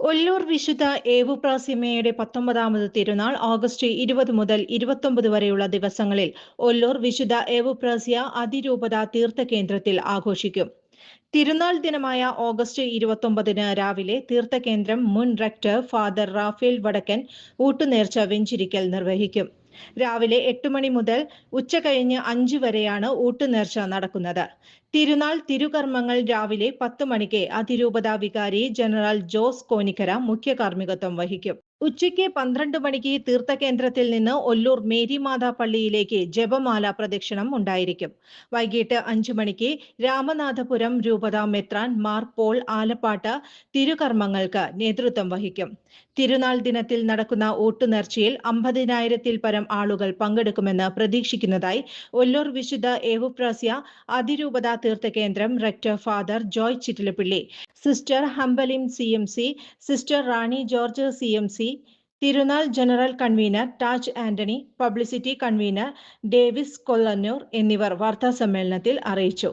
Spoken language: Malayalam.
ഒല്ലൂർ വിശുദ്ധ ഏവുപ്രാസിമയുടെ പത്തൊമ്പതാമത് തിരുനാൾ ഓഗസ്റ്റ് ഇരുപത് മുതൽ ഇരുപത്തൊമ്പത് വരെയുള്ള ദിവസങ്ങളിൽ ഒല്ലൂർ വിശുദ്ധ ഏവുപ്രാസിയ അതിരൂപത തീർത്ഥകേന്ദ്രത്തിൽ ആഘോഷിക്കും. തിരുനാൾ ദിനമായ ഓഗസ്റ്റ് ഇരുപത്തൊമ്പതിന് രാവിലെ തീർത്ഥകേന്ദ്രം മുൻ റെക്ടർ ഫാദർ റാഫേൽ വടക്കൻ ഊട്ടുനേർച്ച വെഞ്ചിരിക്കൽ നിർവഹിക്കും. രാവിലെ എട്ട് മണി മുതൽ ഉച്ച കഴിഞ്ഞ് അഞ്ചു വരെയാണ് ഊട്ടുനേർച്ച നടക്കുന്നത്. തിരുനാൾ തിരുകർമ്മങ്ങൾ രാവിലെ പത്ത് മണിക്ക് അതിരൂപതാ വികാരി ജനറൽ ജോസ് കോനിക്കര മുഖ്യ കാർമ്മികത്വം വഹിക്കും. ഉച്ചയ്ക്ക് പന്ത്രണ്ട് മണിക്ക് തീർത്ഥകേന്ദ്രത്തിൽ നിന്ന് ഒല്ലൂർ മേരിമാതാ പള്ളിയിലേക്ക് ജപമാല പ്രദക്ഷിണം ഉണ്ടായിരിക്കും. വൈകിട്ട് അഞ്ചു മണിക്ക് രാമനാഥപുരം രൂപത മെത്രാൻ മാർ പോൾ ആലപ്പാട്ട് തിരുകർമ്മങ്ങൾക്ക് നേതൃത്വം വഹിക്കും. തിരുനാൾ ദിനത്തിൽ നടക്കുന്ന ഓട്ടുനേർച്ചയിൽ അമ്പതിനായിരത്തിൽ പരം ആളുകൾ പങ്കെടുക്കുമെന്ന് പ്രതീക്ഷിക്കുന്നതായി ഒല്ലൂർ വിശുദ്ധ ഏവുപ്രാസ്യ അതിരൂപത തീർത്ഥകേന്ദ്രം rector father Joy Chittilappilly sister ഹംബലിം C M C sister Rani George C M C തിരുനാൾ general convener Taj Antony publicity convener Davis Kollannur എന്നിവർ വാർത്താസമ്മേളനത്തിൽ അറിയിച്ചു.